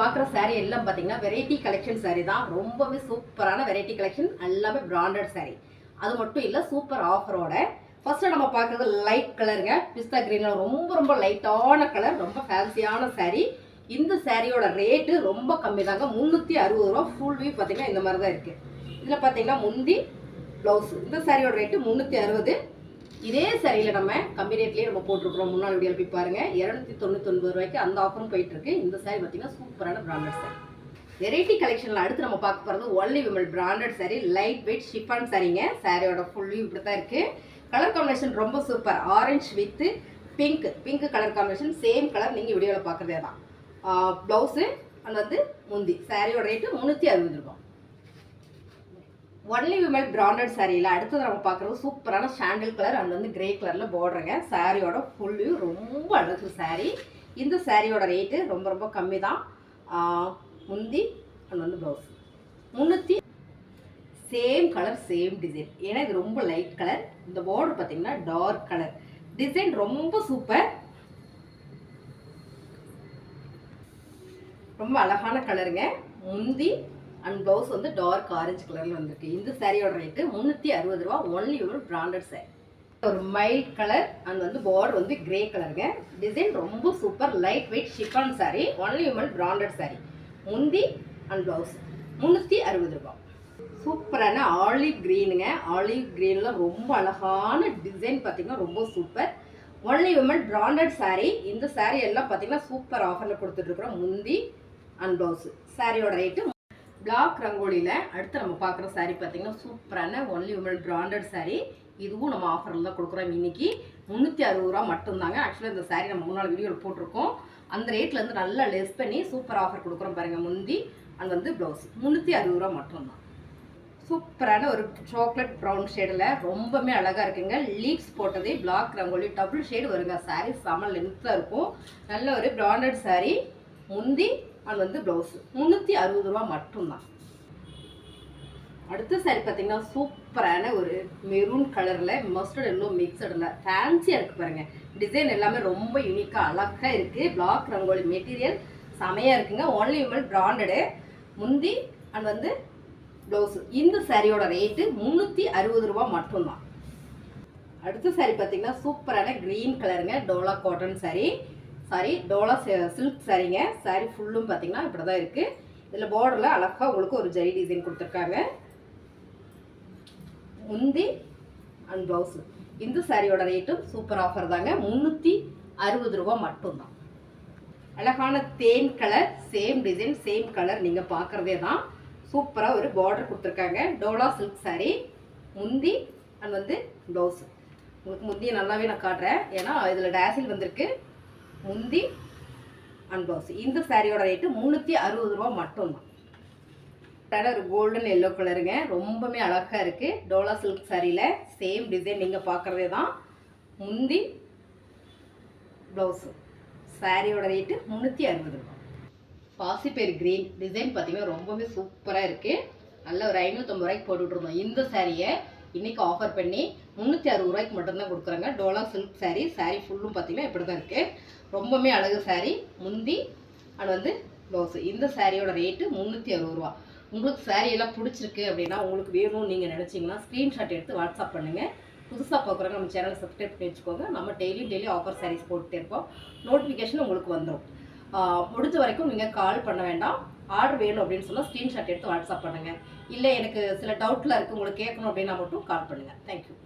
பார்க்குற சாரீ எல்லாம் பார்த்தீங்கன்னா வெரைட்டி கலெக்ஷன் சாரீ தான். ரொம்பவே சூப்பரான வெரைட்டி கலெக்ஷன் எல்லாமே பிராண்டட் சாரீ அது மட்டும் இல்லை சூப்பர் ஆஃபரோட ஃபர்ஸ்ட் நம்ம பார்க்குறது லைட் கலருங்க பிஸ்தா கிரீன்ல ரொம்ப ரொம்ப லைட்டான கலர் ரொம்ப ஃபேன்சியான சாரீ இந்த சாரியோட ரேட்டு ரொம்ப கம்மி தாங்க. முந்நூற்றி அறுபது ரூபா ஃபுல் வியூ பார்த்தீங்கன்னா இந்த மாதிரி தான் இருக்குது இதில் பார்த்தீங்கன்னா முந்தி ப்ளவுஸ் இந்த சாரியோட ரேட்டு முந்நூற்றி அறுபது. இதே சரியில் நம்ம கம்மி ரேட்லேயே நம்ம போட்டிருக்கிறோம். முன்னாள் வீடியோ போய் பாருங்கள் இரநூத்தி தொண்ணூத்தொன்பது ரூபாய்க்கு அந்த ஆஃபரும் போயிட்டுருக்கு. இந்த சாரி பார்த்தீங்கன்னா சூப்பரான பிராண்டட் சாரி வெரைட்டி கலெக்ஷனில் அடுத்து நம்ம பார்க்க போகிறது only Vimal branded sari light weight chiffon சாரிங்க சாரியோட ஃபுல் இப்படி தான் இருக்குது கலர் காம்பினேஷன் ரொம்ப super orange with pink pink colour combination same colour நீங்கள் வீடியோவில் பார்க்குறதே தான். ப்ளவுஸு அண்ட் வந்து முந்தி. சாரியோட ரேட்டு முந்நூற்றி அறுபது ரூபாய். ஒன்லி விமல் பிராண்டட் சாரியில் அடுத்தது நம்ம பார்க்குறது சூப்பரான சாண்டில் கலர் அண்ட் வந்து கிரே கலரில் போடுறேங்க சாரியோட ஃபுல் ரொம்ப அழகு சாரி இந்த சாரியோட ரேட்டு ரொம்ப ரொம்ப கம்மி தான் முந்தி அண்ட் வந்து ப்ளவுஸ் முந்நூற்றி சேம் கலர் சேம் டிசைன் ஏன்னா இது ரொம்ப லைட் கலர் இந்த போர்டு பார்த்தீங்கன்னா டார்க் கலர் டிசைன் ரொம்ப சூப்பர் ரொம்ப அழகான கலருங்க முந்தி அண்ட் ப்ளவுஸ் வந்து டார்க் ஆரஞ்சு கலரில் வந்திருக்கு. இந்த சாரியோட ரேட்டு முந்நூற்றி அறுபது ரூபா ஒன்லி ஒரு பிராண்டட் சாரி ஒரு மைல்ட் கலர் அண்ட் வந்து பார்டர் வந்து கிரே கலருங்க டிசைன் ரொம்ப super light weight chiffon sari only women branded sari முந்தி அண்ட் ப்ளவுஸ் முந்நூற்றி அறுபது ரூபா. சூப்பரான ஆலிவ் க்ரீனுங்க ஆலிவ் க்ரீனில் ரொம்ப அழகான டிசைன் பார்த்தீங்கன்னா ரொம்ப super only women branded sari இந்த சாரீ எல்லாம் பார்த்தீங்கன்னா சூப்பர் ஆஃபரில் கொடுத்துட்ருக்குறோம் முந்தி அண்ட் ப்ளவுஸு சாரியோட ரேட்டு பிளாக் ரங்கோலியில் அடுத்து நம்ம பார்க்குற சாரீ பார்த்தீங்கன்னா சூப்பரான ஒன்லி உமன் பிராண்டட் சாரீ இதுவும் நம்ம ஆஃபரில் தான் கொடுக்குறோம். இன்றைக்கி முந்நூற்றி அறுபது ரூபா மட்டும்தாங்க. ஆக்சுவலாக இந்த சாரீ நம்ம முன்னாள் வீடியோவில் போட்டிருக்கோம். அந்த ரேட்லேருந்து நல்லா லெஸ் பண்ணி சூப்பர் ஆஃபர் கொடுக்குறோம் பாருங்கள் முந்தி. அண்ட் வந்து ப்ளவுஸ் முந்நூற்றி அறுபது ரூபா மட்டும்தான். சூப்பரான ஒரு சாக்லேட் ப்ரௌன் ஷேடில் ரொம்பவுமே அழகாக இருக்குங்க. லீவ்ஸ் போட்டதே பிளாக் ரங்கோலி. டபுள் ஷேடு வருங்க. சாரீ செம லென்த்தாக இருக்கும். நல்ல ஒரு பிராண்டட் சாரீ முந்தி அண்ட் வந்து ப்ளவுஸ் முந்நூற்றி அறுபது ரூபா மட்டும்தான். அடுத்த saree பார்த்தீங்கன்னா சூப்பரான ஒரு மெரூன் கலரில் மஸ்டர்ட் எல்லோ மிக்சடில் ஃபேன்சியாக இருக்குது பாருங்கள் டிசைன் எல்லாமே ரொம்ப யூனிக்காக அழகாக இருக்குது பிளாக் ரங்கோலி மெட்டீரியல் செமையாக இருக்குங்க. ஒன்லி விமல் பிராண்டடு முந்தி அண்ட் வந்து ப்ளவுஸ் இந்த சாரியோட ரேட்டு முந்நூற்றி அறுபது ரூபா மட்டும்தான். அடுத்த சாரி பார்த்தீங்கன்னா சூப்பரான க்ரீன் கலருங்க Dola cotton saree. Sari Dola silk சரிங்க சாரி ஃபுல்லும் பார்த்தீங்கன்னா இப்படி தான் இருக்குது இதில் பார்டரில் அழகாக உங்களுக்கு ஒரு ஜரி டிசைன் கொடுத்துருக்காங்க. முந்தி அண்ட் ப்ளவுஸு இந்த சாரியோட ரேட்டும் சூப்பர் ஆஃபர் தாங்க. முந்நூற்றி அறுபது ரூபா மட்டும்தான். அழகான தேன் colour same design same colour நீங்கள் பார்க்குறதே தான் சூப்பராக ஒரு பார்டர் கொடுத்துருக்காங்க. டோலா சில்க் saree முந்தி அண்ட் வந்து ப்ளவுஸு உங்களுக்கு முந்தியை நல்லாவே நான் காட்டுறேன். ஏன்னா இதில் டேசில் வந்திருக்கு. முந்தி அண்ட் இந்த சாரியோட ரேட்டு முந்நூற்றி அறுபது ரூபா மட்டும்தான். நல்ல ஒரு கோல்டன் எல்லோ கலருங்க ரொம்பவுமே அழகாக இருக்குது டோலா சில்க் சாரியில் சேம் டிசைன் நீங்கள் பார்க்குறதே தான். முந்தி ப்ளவுஸு சாரியோட ரேட்டு முந்நூற்றி அறுபது ரூபா. பாசிப்பேர் க்ரீன் டிசைன் பார்த்தீங்கன்னா ரொம்பவே சூப்பராக இருக்குது நல்ல ஒரு ஐநூற்றம்பது ரூபாய்க்கு போட்டுட்ருந்தோம் இந்த சாரியை இன்றைக்கி ஆஃபர் பண்ணி முந்நூற்றி அறுபது ரூபாய்க்கு மட்டும்தான் கொடுக்குறாங்க. டோலா சில்க் சாரீ சாரீ ஃபுல்லும் பார்த்தீங்கன்னா இப்படி தான் இருக்குது ரொம்பவுமே அழகு சாரீ முந்தி அது வந்து ப்ளவுஸு இந்த சாரியோட ரேட்டு முந்நூற்றி அறுபது ரூபா. உங்களுக்கு saree எல்லாம் பிடிச்சிருக்கு அப்படின்னா உங்களுக்கு வேணும்னு நீங்கள் நினச்சிங்கன்னா ஸ்க்ரீன்ஷாட் எடுத்து வாட்ஸ்அப் பண்ணுங்கள் புதுசாக பார்க்குறவங்க நம்ம சேனலை சப்ஸ்கிரைப் பண்ணி வச்சுக்கோங்க. நம்ம டெய்லி டெய்லி ஆஃபர் சாரீஸ் போட்டுட்டே இருப்போம். நோட்டிஃபிகேஷன் உங்களுக்கு வந்துடும் முடிஞ்ச வரைக்கும் நீங்கள் கால் பண்ண வேண்டாம். ஆர்டர் வேணும் அப்படின்னு சொன்னால் ஸ்க்ரீன்ஷாட் எடுத்து வாட்ஸ்அப் பண்ணுங்கள் இல்லை எனக்கு சில டவுட்டில் இருக்குது உங்களுக்கு கேட்கணும் அப்படின்னா மட்டும் கால் பண்ணுங்கள் தேங்க்யூ